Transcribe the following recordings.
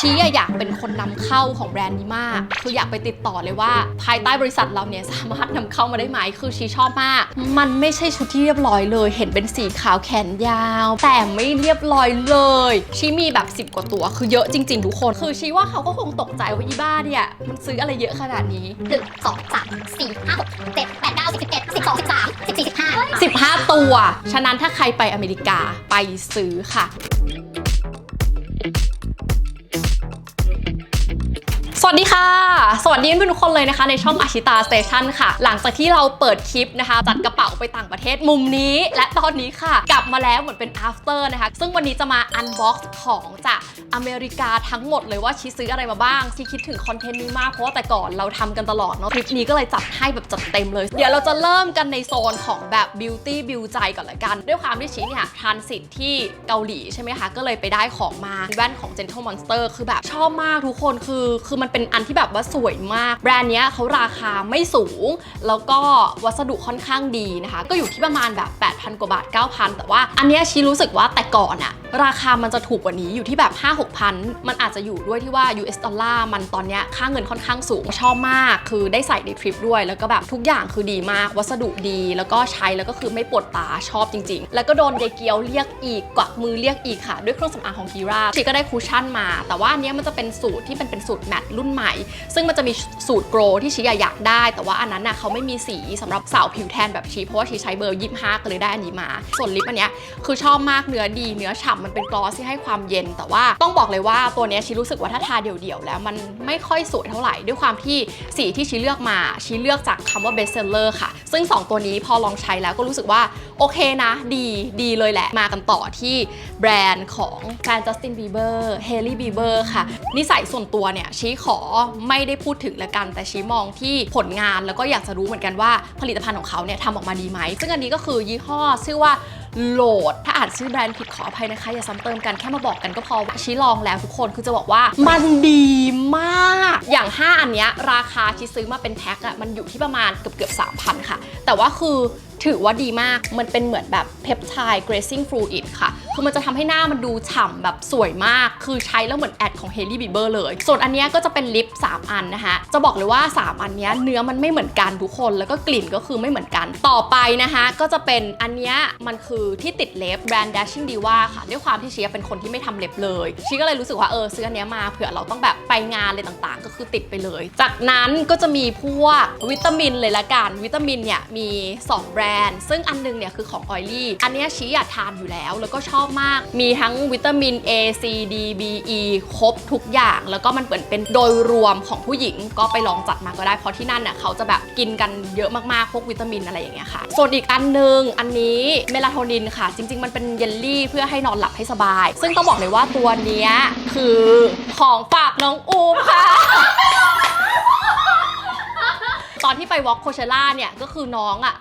ชี้อยากเป็นคนนำเข้าของแบรนด์นี้มาก คืออยากไปติดต่อเลยว่า ภายใต้บริษัทเราเนี่ยสามารถนำเข้ามาได้ไหม คือชี้ชอบมาก มันไม่ใช่ชุดที่เรียบร้อยเลย เห็นเป็นสีขาวแขนยาว แต่ไม่เรียบร้อยเลย ชี้มีแบบ 10 กว่าตัว คือเยอะจริง ๆ ทุกคน คือชี้ว่าเขาก็คงตกใจว่าอีบ้าเนี่ยมันซื้ออะไรเยอะขนาดนี้หนึ่งสองสามสี่ห้าหกเจ็ดแปดเก้าสิบสิบเอ็ดสิบสองสิบสามสิบสี่สิบห้า15ตัว ฉะนั้นถ้าใครไปอเมริกาไปซื้อค่ะ วัสดีค่ะ สวัสดีเพื่อนทุกคนเลยนะคะ ในช่องอาชิตาสเตชันค่ะ หลังจากที่เราเปิดคลิปนะคะ จัดกระเป๋าไปต่างประเทศมุมนี้ และตอนนี้ค่ะ กลับมาแล้วเหมือนเป็น after นะคะ ซึ่งวันนี้จะมา unbox ของจากอเมริกาทั้งหมดเลยว่าชีซื้ออะไรมาบ้างชีคิดถึงคอนเทนต์นี้มาก เพราะว่าแต่ก่อนเราทำกันตลอดเนาะคลิปนี้ก็เลยจัดให้แบบจัดเต็มเลย เดี๋ยวเราจะเริ่มกันในโซนของแบบ beauty บิวใจก่อนละกัน ด้วยความที่ชีเนี่ยทานสิทธิ์ที่เกาหลีใช่ไหมคะก็เลยไปได้ของมาแว่นของ Gentle Monster คือแบบชอบมากทุกคนคือคือมันเป็นอันที่แบบว่าสวยมาก แบรนด์เนี้ยเขาราคาไม่สูง แล้วก็วัสดุค่อนข้างดีนะคะ ก็อยู่ที่ประมาณแบบ 8,000 กว่าบาท 9,000 แต่ว่าอันเนี้ยชีรู้สึกว่าแต่ก่อนอะราคามันจะถูกกว่านี้อยู่ที่แบบ 5-6,000มันอาจจะอยู่ด้วยที่ว่า US ดอลลาร์มันตอนเนี้ยค่าเงินค่อนข้างสูง ชอบมาก คือได้ใส่ในทริปด้วย แล้วก็แบบทุกอย่างคือดีมาก วัสดุดี แล้วก็ใช้แล้วก็คือไม่ปวดตาชอบจริง ๆ แล้วก็โดนเดเกียวเรียกอีกกวักมือเรียกอีกค่ะ ด้วยเครื่องสำอางของกีราชีก็ได้คูชั่นมา แต่ว่าอันเนี้ยมันจะเป็นสูตรที่เป็นเป็นสูตรแมตต์รุ่นใหม่ ซึ่งมันจะมีสูตรโกรที่ชีอยากได้ แต่ว่าอันนั้นน่ะเขาไม่มีสีสำหรับสาวผิวแทนแบบชีเพราะว่าชีใช้เบอร์25ก็เลยได้อันนี้มา ส่วนลิปอันเนี้ยคือชอบมากเนื้อดีเนื้อฉ่ำมันเป็นกลอสที่ให้ความเย็น แต่ว่าต้องบอกเลยว่าตัวเนี้ยชีรู้สึกว่าถ้าทาเดี่ยวๆแล้วมันไม่ค่อยสวยเท่าไหร่ด้วยความที่สีที่ชีเลือกมาชีเลือกจากคำว่า best seller ค่ะ ซึ่ง 2 ตัวนี้พอลองใช้แล้วก็รู้สึกว่า โอเคนะ ดีดีเลยแหละ มากันต่อที่แบรนด์ของแฟนจัสตินบีเบอร์เฮลี่บีเบอร์ค่ะ นิสัยส่วนตัวเนี่ยชี้ขอไม่ได้พูดถึงละกัน แต่ชี้มองที่ผลงานแล้วก็อยากจะรู้เหมือนกันว่าผลิตภัณฑ์ของเขาเนี่ยทำออกมาดีไหม ซึ่งอันนี้ก็คือยี่ห้อชื่อว่าโหลด ถ้าอ่านชื่อแบรนด์ผิดขออภัยนะคะ อย่าซ้ำเติมกันแค่มาบอกกันก็พอชี้ลองแล้วทุกคนคือจะบอกว่ามันดีมาก อย่าง 5 อันเนี้ยราคาชี้ซื้อมาเป็นแพ็คอะมันอยู่ที่ประมาณเกือบเกือบ3,000ค่ะ แต่ว่าคือ ถือว่าดีมาก มันเป็นเหมือนแบบเพปไทด์เกรซิ่งฟลูอิดค่ะคือมันจะทำให้หน้ามันดูฉ่ำแบบสวยมาก คือใช้แล้วเหมือนแอดของ h a i l e y Bieber เลย ส่วนอันนี้ก็จะเป็นลิป 3 อันนะคะ จะบอกเลยว่า 3 อันนี้เนื้อมันไม่เหมือนกันทุกคน แล้วก็กลิ่นก็คือไม่เหมือนกัน ต่อไปนะคะก็จะเป็นอันนี้มันคือที่ติดเล็บแบรนด์ Dashing Diva ค่ะ ด้วยความที่ชีเป็นคนที่ไม่ทำเล็บเลย ชีก็เลยรู้สึกว่าเออซื้ออันนี้มาเผื่อเราต้องแบบไปงานอะไรต่างๆ ก็คือติดไปเลย จากนั้นก็จะมีพวกวิตามินเลยละกัน วิตามินเนี่ยมี 2 แบรนด์ ซึ่งอันหนึงเนี่ยคือของออยลี่อันนี้ชีอยากทานอยู่แล้วแล้วก็ชอบมาก มีทั้งวิตามิน A C D B E ครบทุกอย่าง แล้วก็มันเหมือนเป็นโดยรวมของผู้หญิงก็ไปลองจัดมาก็ได้ เพราะที่นั่นน่ะเขาจะแบบกินกันเยอะมากๆ พวกวิตามินอะไรอย่างเงี้ยค่ะ ส่วนอีกอันหนึงอันนี้เมลาโทนินค่ะ จริง ๆ มันเป็นเยลลี่เพื่อให้นอนหลับให้สบาย ซึ่งต้องบอกเลยว่าตัวเนี้ยคือของฝากน้องอูมค่ะตอนที่ไปวอล์กโคเชล่าเนี่ยก็คือน้องอะ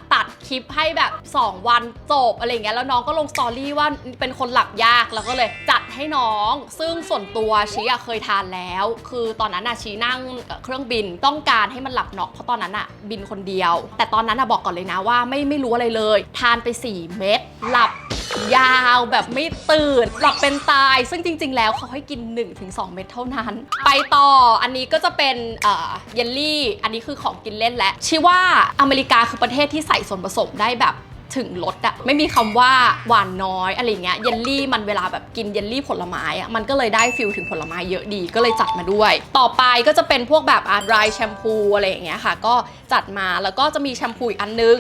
ลิปให้แบบ 2 วันจบอะไรอย่างเงี้ยแล้วน้องก็ลงสตอรี่ว่าเป็นคนหลับยากแล้วก็เลยจัดให้น้อง ซึ่งส่วนตัวชีอะเคยทานแล้ว คือตอนนั้นอะชีนั่งเครื่องบินต้องการให้มันหลับน็อกเพราะตอนนั้นอะบินคนเดียว แต่ตอนนั้นอะบอกก่อนเลยนะว่าไม่ไม่รู้อะไรเลย ทานไป 4 เม็ดหลับ ยาวแบบไม่ตื่นหลับเป็นตาย ซึ่งจริง ๆ แล้วเขาให้กิน 1-2 เม็ดเท่านั้น ไปต่ออันนี้ก็จะเป็นเอ่อเยลลี่ อันนี้คือของกินเล่นและชื่อว่าอเมริกาคือประเทศที่ใส่ส่วนผสมได้แบบ ถึงรสอะไม่มีคำว่าหวานน้อยอะไรเงี้ยเยลลี่มันเวลาแบบกินเยลลี่ผลไม้อะมันก็เลยได้ฟิลถึงผลไม้เยอะดีก็เลยจัดมาด้วย ต่อไปก็จะเป็นพวกแบบอาร์ดรแชมพูอะไรอย่างเงี้ยค่ะ ก็จัดมาแล้วก็จะมีแชมพูอีกอันนึง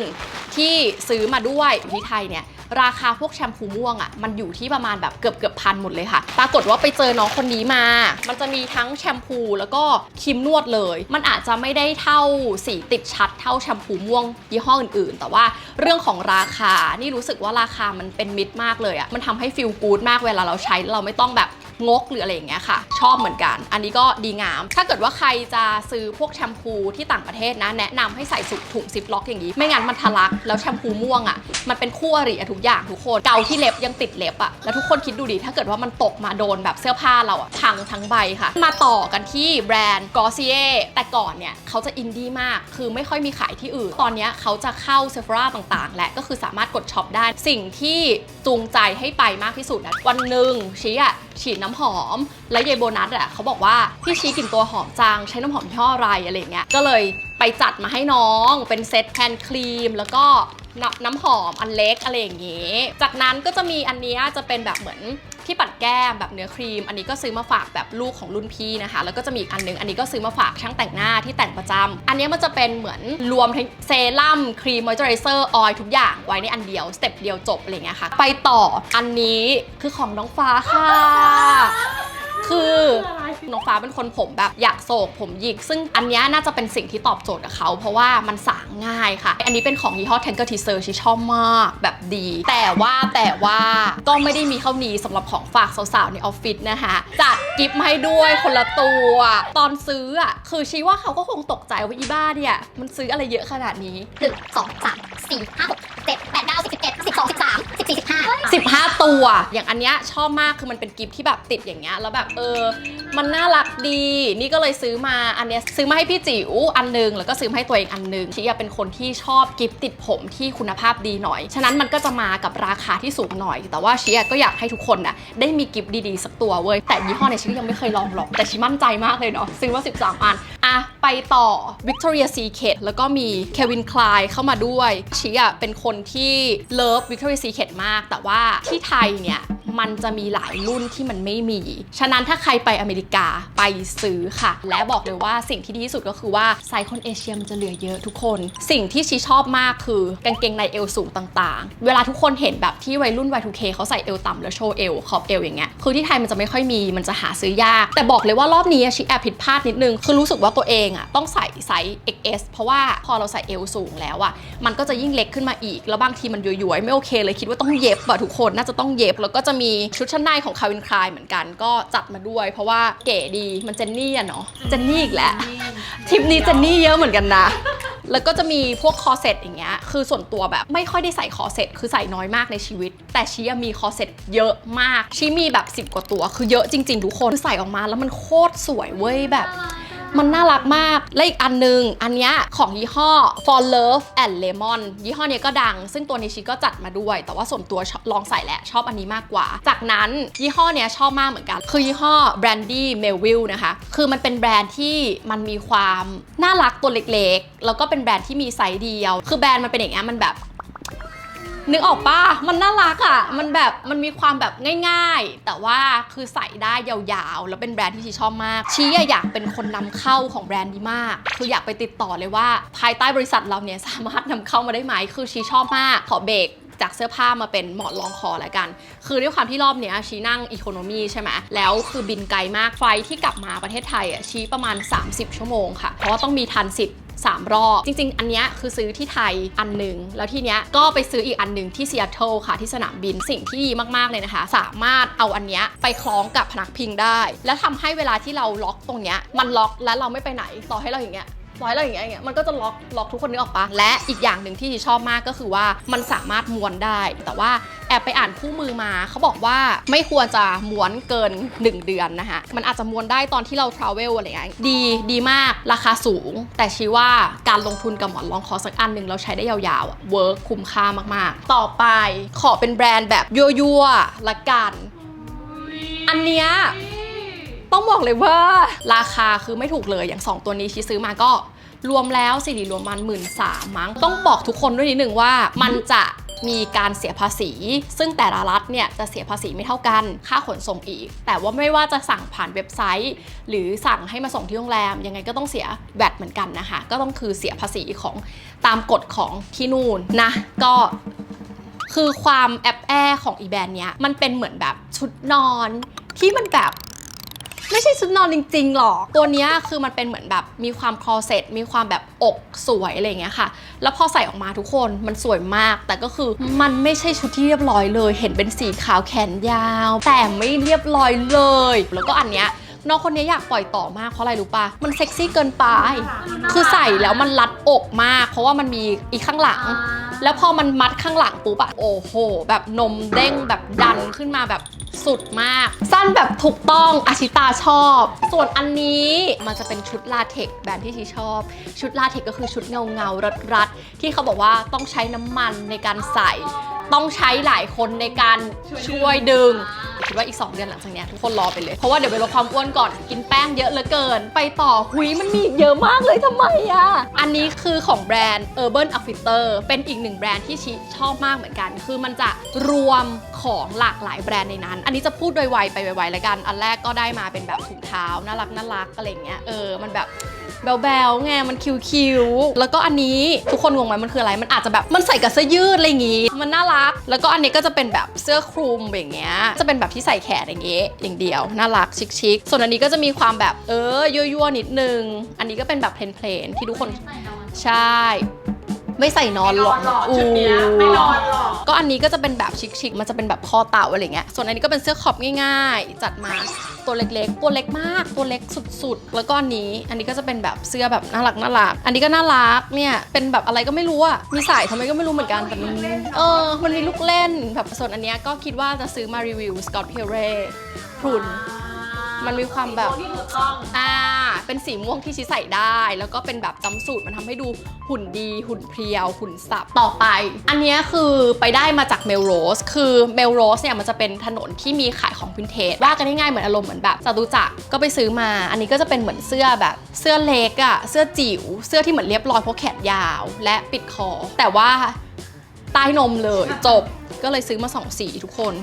ที่ซื้อมาด้วยที่ไทยเนี่ยราคาพวกแชมพูม่วงอะ่ะมันอยู่ที่ประมาณแบบเกือบเกือบพันหมดเลยค่ะ ปรากฏว่าไปเจอน้องคนนี้มา มันจะมีทั้งแชมพูแล้วก็ครีมนวดเลย มันอาจจะไม่ได้เท่าสีติดชัดเท่าแชมพูม่วงยี่ห้ออื่นๆ แต่ว่าเรื่องของราคา นี่รู้สึกว่าราคามันเป็นมิตรมากเลยอะมันทำให้ฟิลกู๊ดมากเวลาเราใช้เราไม่ต้องแบบ งกหรืออะไรอย่างเงี้ยค่ะ ชอบเหมือนกัน อันนี้ก็ดีงาม ถ้าเกิดว่าใครจะซื้อพวกแชมพูที่ต่างประเทศนะ แนะนำให้ใส่สุถุงซิปล็อกอย่างนี้ ไม่งั้นมันทะลัก แล้วแชมพูม่วงอะ่ะ มันเป็นคู่อริอะทุกอย่างทุกคน เกาที่เล็บยังติดเล็บอะ่ะ แล้วทุกคนคิดดูดิ ถ้าเกิดว่ามันตกมาโดนแบบเสื้อผ้าเราอะ่ะพังทั้งใบค่ะ มาต่อกันที่แบรนด์ g o s s i e r แต่ก่อนเนี่ยเขาจะอินดี้มาก คือไม่ค่อยมีขายที่อื่น ตอนนี้เขาจะเข้าเซฟราต่างๆ และก็คือสามารถกดช็อปได้ สิ่งที่จูงใจให้ไปมากที่สุดนะวันหนึ่งชี้อะฉีดน้ำน้ำหอม แล้วยายโบนัสอะเขาบอกว่าพี่ชี้กลิ่นตัวหอมจังใช้น้ำหอมยี่ห้ออะไรอะไรเงี้ยก็เลยไปจัดมาให้น้องเป็นเซตแพนครีม แล้วก็น้ำน้ำหอมอันเล็กอะไรอย่างงี้ จากนั้นก็จะมีอันนี้จะเป็นแบบเหมือน ที่ปัดแก้มแบบเนื้อครีม อันนี้ก็ซื้อมาฝากแบบลูกของรุ่นพี่นะคะ แล้วก็จะมีอีกอันนึง อันนี้ก็ซื้อมาฝากช่างแต่งหน้าที่แต่งประจำอันนี้มันจะเป็นเหมือนรวมทั้งเซรั่มครีมมอยเจอไรเซอร์ออยทุกอย่างไว้ในอันเดียวสเต็ปเดียวจบอะไรเงี้ยค่ะ ไปต่ออันนี้คือของน้องฟ้าค่ะ คือน้องฟ้าเป็นคนผมแบบอยากโศกผมหยิก ซึ่งอันนี้น่าจะเป็นสิ่งที่ตอบโจทย์กับเขา เพราะว่ามันสางง่ายค่ะ อันนี้เป็นของยี่ห้อ Tanker Teaser ที่ชอบมากแบบดี แต่ว่าแต่ว่าก็ไม่ได้มีเท่านี้สำหรับของฝากสาวๆในออฟฟิศนะคะจัดกิฟต์ให้ด้วยคนละตัว ตอนซื้ออะคือชีว่าเขาก็คงตกใจว่าอีบ้าเนี่ยมันซื้ออะไรเยอะขนาดนี้หนึ่งสองสามสี่ห้าหก 15 ตัว อย่างอันเนี้ยชอบมากคือมันเป็นกิฟที่แบบติดอย่างเงี้ยแล้วแบบเออมันน่ารักดี นี่ก็เลยซื้อมาอันเนี้ยซื้อมาให้พี่จิ๋วอันหนึง แล้วก็ซื้อมาให้ตัวเองอันหนึงชีอะเป็นคนที่ชอบกิฟต์ติดผมที่คุณภาพดีหน่อย ฉะนั้นมันก็จะมากับราคาที่สูงหน่อย แต่ว่าชีอะก็อยากให้ทุกคนน่ะได้มีกิฟต์ดีๆ สักตัวเว้ยแต่ยี่ห้อในยชียังไม่เคยลองหรอกแต่ชีมั่นใจมากเลยเนาะซื้อมา13 อันอะไปต่อ Victoria Secret แล้วก็มี Kevin Klein เข้ามาด้วยชีอะเป็นคนที่เลิฟ Victoria Secret มาก แต่ว่าที่ไทยเนี่ย มันจะมีหลายรุ่นที่มันไม่มี ฉะนั้นถ้าใครไปอเมริกาไปซื้อค่ะ และบอกเลยว่าสิ่งที่ดีที่สุดก็คือว่าไซส์คนเอเชียมันจะเหลือเยอะทุกคน สิ่งที่ชีชอบมากคือกางเกงในเอวสูงต่างๆ เวลาทุกคนเห็นแบบที่วัยรุ่น Y2K เขาใส่เอวต่ำแล้วโชว์เอวขอบเอวอย่างเงี้ย คือที่ไทยมันจะไม่ค่อยมี มันจะหาซื้อยาก แต่บอกเลยว่ารอบนี้ชิแอบผิดพลาดนิดนึง คือรู้สึกว่าตัวเองอะต้องใส่ไซส์ XS เพราะว่าพอเราใส่เอวสูงแล้วอะ มันก็จะยิ่งเล็กขึ้นมาอีก แล้วบางทีมันย้วยๆไม่โอเคเลยคิดว่าต้องเย็บอะทุกคน น่าจะต้องเย็บ แล้วก็จะมีชุดชั้นในของคาวินคลายเหมือนกันก็จัดมาด้วย เพราะว่าเก๋ดีมันเจนนี่อะเนาะเจนนี่อีกแล้วทริปนี้เจนนี่เยอะเหมือนกันนะ แล้วก็จะมีพวกคอเซ็ตอย่างเงี้ยคือส่วนตัวแบบไม่ค่อยได้ใส่คอเซ็ตคือใส่น้อยมากในชีวิต แต่ชีมีคอเซ็ตเยอะมากชีมีแบบ 10 กว่าตัว คือเยอะจริง ๆ ทุกคนคือใส่ออกมาแล้วมันโคตรสวยเว้ยแบบ มันน่ารักมาก และอีกอันนึง อันเนี้ยของยี่ห้อ For Love and Lemon ยี่ห้อเนี้ยก็ดัง ซึ่งตัวนี้ชิก็จัดมาด้วย แต่ว่าส่วนตัวลองใส่แหละชอบอันนี้มากกว่า จากนั้นยี่ห้อเนี้ยชอบมากเหมือนกัน คือยี่ห้อ Brandy Melville นะคะ คือมันเป็นแบรนด์ที่มันมีความน่ารักตัวเล็กๆ แล้วก็เป็นแบรนด์ที่มีไซส์เดียว คือแบรนด์มันเป็นอย่างเงี้ยมันแบบ นึกออกปะมันน่ารักอะ่ะ มันแบบ มันมีความแบบง่ายๆ แต่ว่าคือใส่ได้ยาวๆ แล้วเป็นแบรนด์ที่ชีชอบมาก ชีอะอยากเป็นคนนำเข้าของแบรนด์นี้มาก คืออยากไปติดต่อเลยว่า ภายใต้บริษัทเราเนี่ยสามารถนำเข้ามาได้ไหม คือชีชอบมาก ขอเบรกจากเสื้อผ้ามาเป็นหมอนรองคอแล้วกัน คือด้วยความที่รอบเนี้ยชีนั่งอีโคโนมีใช่ไหม แล้วคือบินไกลมาก ไฟที่กลับมาประเทศไทยอะชี้ประมาณ 30 ชั่วโมงค่ะ เพราะว่าต้องมีทันสิทธิ์ สามรอบ จริง ๆ อันเนี้ยคือซื้อที่ไทยอันหนึ่งแล้วทีเนี้ยก็ไปซื้ออีกอันหนึ่งที่ซีแอตเทิลค่ะที่สนามบินสิ่งที่ดีมากๆเลยนะคะ สามารถเอาอันเนี้ยไปคล้องกับพนักพิงได้ แล้วทำให้เวลาที่เราล็อกตรงเนี้ยมันล็อกแล้วเราไม่ไปไหนต่อให้เราอย่างเงี้ยร้อยเราอย่างเงี้ยอย่างเงี้ยมันก็จะล็อกล็อกทุกคนนึกออกปะและอีกอย่างหนึ่งที่ชอบมากก็คือว่ามันสามารถม้วนได้ แต่ว่า แอบไปอ่านคู่มือมา เขาบอกว่าไม่ควรจะม้วนเกิน 1 เดือนนะคะมันอาจจะม้วนได้ตอนที่เราทราเวลอะไรเงี้ยดีดีมากราคาสูง แต่ชี้ว่าการลงทุนกับหมอนรองคอสักอันหนึ่งเราใช้ได้ยาวๆเวิร์คคุ้มค่ามากๆ ต่อไปขอเป็นแบรนด์แบบยั่วๆละกัน อันเนี้ยต้องบอกเลยว่าราคาคือไม่ถูกเลยอย่าง 2 ตัวนี้ชี้ซื้อมาก็รวมแล้วสิริรวมมันหมื่นสามมั้งต้องบอกทุกคนด้วยนิดนึงว่ามันจะ มีการเสียภาษี ซึ่งแต่ละรัฐเนี่ยจะเสียภาษีไม่เท่ากัน ค่าขนส่งอีก แต่ว่าไม่ว่าจะสั่งผ่านเว็บไซต์ หรือสั่งให้มาส่งที่โรงแรม ยังไงก็ต้องเสียแบตเหมือนกันนะคะ ก็ต้องคือเสียภาษีของตามกฎของที่นู่นนะ ก็คือความแอบแอของอีแบรนด์เนี้ยมันเป็นเหมือนแบบชุดนอนที่มันแบบ ไม่ใช่ชุดนอนจริงๆหรอก ตัวเนี้ยคือมันเป็นเหมือนแบบมีความคลอเซ็ตมีความแบบอกสวยอะไรเงี้ยค่ะ แล้วพอใส่ออกมาทุกคนมันสวยมาก แต่ก็คือมันไม่ใช่ชุดที่เรียบร้อยเลย เห็นเป็นสีขาวแขนยาว แต่ไม่เรียบร้อยเลย แล้วก็อันเนี้ยน้องคนนี้อยากปล่อยต่อมากเพราะอะไรรู้ปะมันเซ็กซี่เกินไป คือใส่แล้วมันรัดอกมาก เพราะว่ามันมีอีกข้างหลัง แล้วพอมันมัดข้างหลังปุ๊บอะโอ้โห แบบนมเด้งแบบดันขึ้นมาแบบสุดมาก สั้นแบบถูกต้องอาชิตาชอบ ส่วนอันนี้มันจะเป็นชุดลาเทคแบรนด์ที่ชีชอบ ชุดลาเทคก็คือชุดเงาเงารัดรัดที่เขาบอกว่าต้องใช้น้ำมันในการใส่ ต้องใช้หลายคนในการช่วยดึง คิดว่าอีก 2 เดือนหลังจากเนี้ยทุกคนรอไปเลย เพราะว่าเดี๋ยวไปลดความอ้วนก่อนกินแป้งเยอะเหลือเกิน ไปต่อหุยมันมีอีกเยอะมากเลยทำไมอะอันนี้คือของแบรนด์ Urban Outfitter เป็นอีกหนึ่งแบรนด์ที่ชิชอบมากเหมือนกัน คือมันจะรวมของหลากหลายแบรนด์ในนั้น อันนี้จะพูดโดยไวไปไวๆแล้วกัน อันแรกก็ได้มาเป็นแบบถุงเท้าน่ารักน่ารักอะไรเงี้ยเออมันแบบแบลๆไงมันคิวๆ แล้วก็อันนี้ทุกคนงงไหมมันคืออะไร มันอาจจะแบบมันใส่กับเสื้อยืดอะไรอย่างงี้ มันน่ารัก แล้วก็อันนี้ก็จะเป็นแบบเสื้อคลุมอย่างเงี้ย จะเป็นแบบที่ใส่แขนอย่างเงี้ยอย่างเดียว น่ารักชิคๆส่วนอันนี้ก็จะมีความแบบเออยั่วๆนิดนึง อันนี้ก็เป็นแบบเพลนๆที่ทุกคน ใช่ ไม่ใส่นอนหรอกไม่นอนหรอกชุดเนี้ยไม่นอนหรอกก็อันนี้ก็จะเป็นแบบชิคๆมันจะเป็นแบบคอเต่าอะไรเงี้ยส่วนอันนี้ก็เป็นเสื้อขอบง่ายๆ จัดมาตัวเล็กๆ ตัวเล็กมาก ตัวเล็กสุดๆ แล้วก็อันนี้ อันนี้ก็จะเป็นแบบเสื้อแบบน่ารักน่ารัก อันนี้ก็น่ารัก เนี่ย เป็นแบบอะไรก็ไม่รู้อะมีสายทำไมก็ไม่รู้เหมือนกันแต่มันเออ มันมีลูกเล่นแบบส่วนอันเนี้ยก็คิดว่าจะซื้อมารีวิวสกอตเพเรพรุน มันมีความแบบ ที่ถูกต้อง อ่า เป็นสีม่วงที่ชิใส่ได้ แล้วก็เป็นแบบจำสูตรมันทำให้ดูหุ่นดี หุ่นเพรียว หุ่นสับ ต่อไป อันเนี้ยคือไปได้มาจากเมลโรส คือเมลโรสเนี่ยมันจะเป็นถนนที่มีขายของพินเทจว่ากันง่ายๆเหมือนอารมณ์เหมือนแบบจตุจักรก็ไปซื้อมา อันนี้ก็จะเป็นเหมือนเสื้อแบบเสื้อเล็กอะเสื้อจิ๋ว เสื้อที่เหมือนเรียบร้อยเพราะแขนยาว และปิดคอ แต่ว่าใต้นมเลยจบ ก็เลยซื้อมาสองสีทุกคน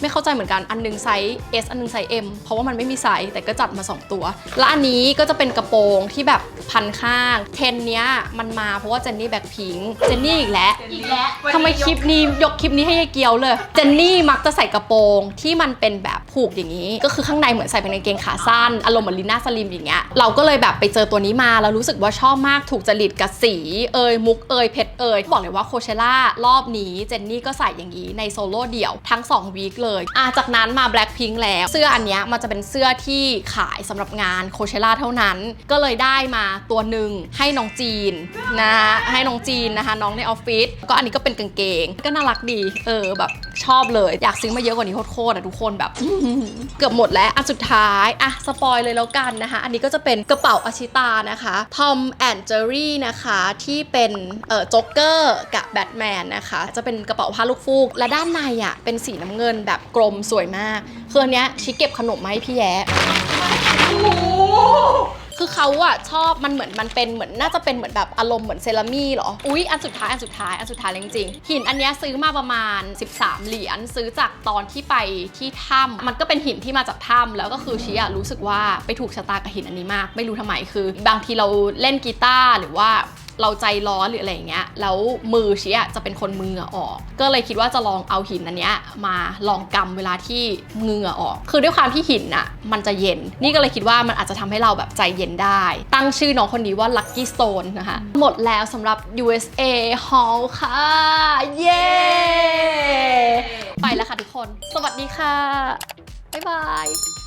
ไม่เข้าใจเหมือนกันอันหนึงไซส์ S อันหนึงไซส์ M เพราะว่ามันไม่มีไซส์แต่ก็จัดมา 2 ตัว และอันนี้ก็จะเป็นกระโปรงที่แบบพันข้างเทรนเนี้ยมันมาเพราะว่าเจนนี่แบ็คพิงเจนนี่อีกแล้วอีกแล้วทำไมคลิปนี้ยกคลิปนี้ให้ยายเกียวเลยเจนนี่มักจะใส่กระโปรงที่มันเป็นแบบผูกอย่างนี้ ก็คือข้างในเหมือนใส่เป็นกางเกงขาสั้นอารมณ์เหมือนลิน่าสลิมอย่างเงี้ยเราก็เลยแบบไปเจอตัวนี้มาแล้วรู้สึกว่าชอบมากถูกจริตกับสีเอยมุกเอยเพชรเอยบอกเลยว่าโคเชล่ารอบนี้เจนนี่ก็ใส่อย่างนี้ในโซโล่เดี่ยวทั้ง2วีคเลยอะจากนั้นมา Blackpink แล้ว เสื้ออันเนี้ยมันจะเป็นเสื้อที่ขายสำหรับงานโคเชล่าเท่านั้น ก็เลยได้มาตัวหนึ่งให้น้องจีนนะให้น้องจีนนะคะ น้องในออฟฟิศก็อันนี้ก็เป็นกางเกง ก็น่ารักดี เออแบบชอบเลย อยากซื้อมาเยอะกว่านี้โคตรๆอะทุกคนแบบ เกือบหมดแล้วอันสุดท้ายอะสปอยเลยแล้วกันนะคะ อันนี้ก็จะเป็นกระเป๋าอาชิตานะคะ Tom and Jerry นะคะที่เป็นเอ่อจ็อกเกอร์กับแบทแมนนะคะ จะเป็นกระเป๋าผ้าลูกฟูกและด้านในอะเป็นสีน้ำเงินแบบกลมสวยมาก คืออันเนี้ยชิเก็บขนมมาให้พี่แย้คือเขาอะชอบมันเหมือนมันเป็นเหมือนน่าจะเป็นเหมือนแบบอารมณ์เหมือนเซรามีเหรอ อุ๊ย อันสุดท้ายอันสุดท้ายอันสุดท้ายเลยจริงๆหินอันเนี้ยซื้อมาประมาณ 13 เหรียญซื้อจากตอนที่ไปที่ถ้ำมันก็เป็นหินที่มาจากถ้ำแล้วก็คือชีอะรู้สึกว่าไปถูกชะตากับหินอันนี้มาก ไม่รู้ทำไมคือ บางทีเราเล่นกีตาร์หรือว่า เราใจร้อนหรืออะไรอย่างเงี้ย แล้วมือชี้อะจะเป็นคนมือออก ก็เลยคิดว่าจะลองเอาหินอันเนี้ยมาลองกำเวลาที่เหงื่อออก คือด้วยความที่หินอะมันจะเย็น นี่ก็เลยคิดว่ามันอาจจะทำให้เราแบบใจเย็นได้ ตั้งชื่อน้องคนนี้ว่า Lucky Stone นะคะ หมดแล้วสำหรับ USA Haul ค่ะ เย้ไปแล้วค่ะทุกคน สวัสดีค่ะ บ๊ายบาย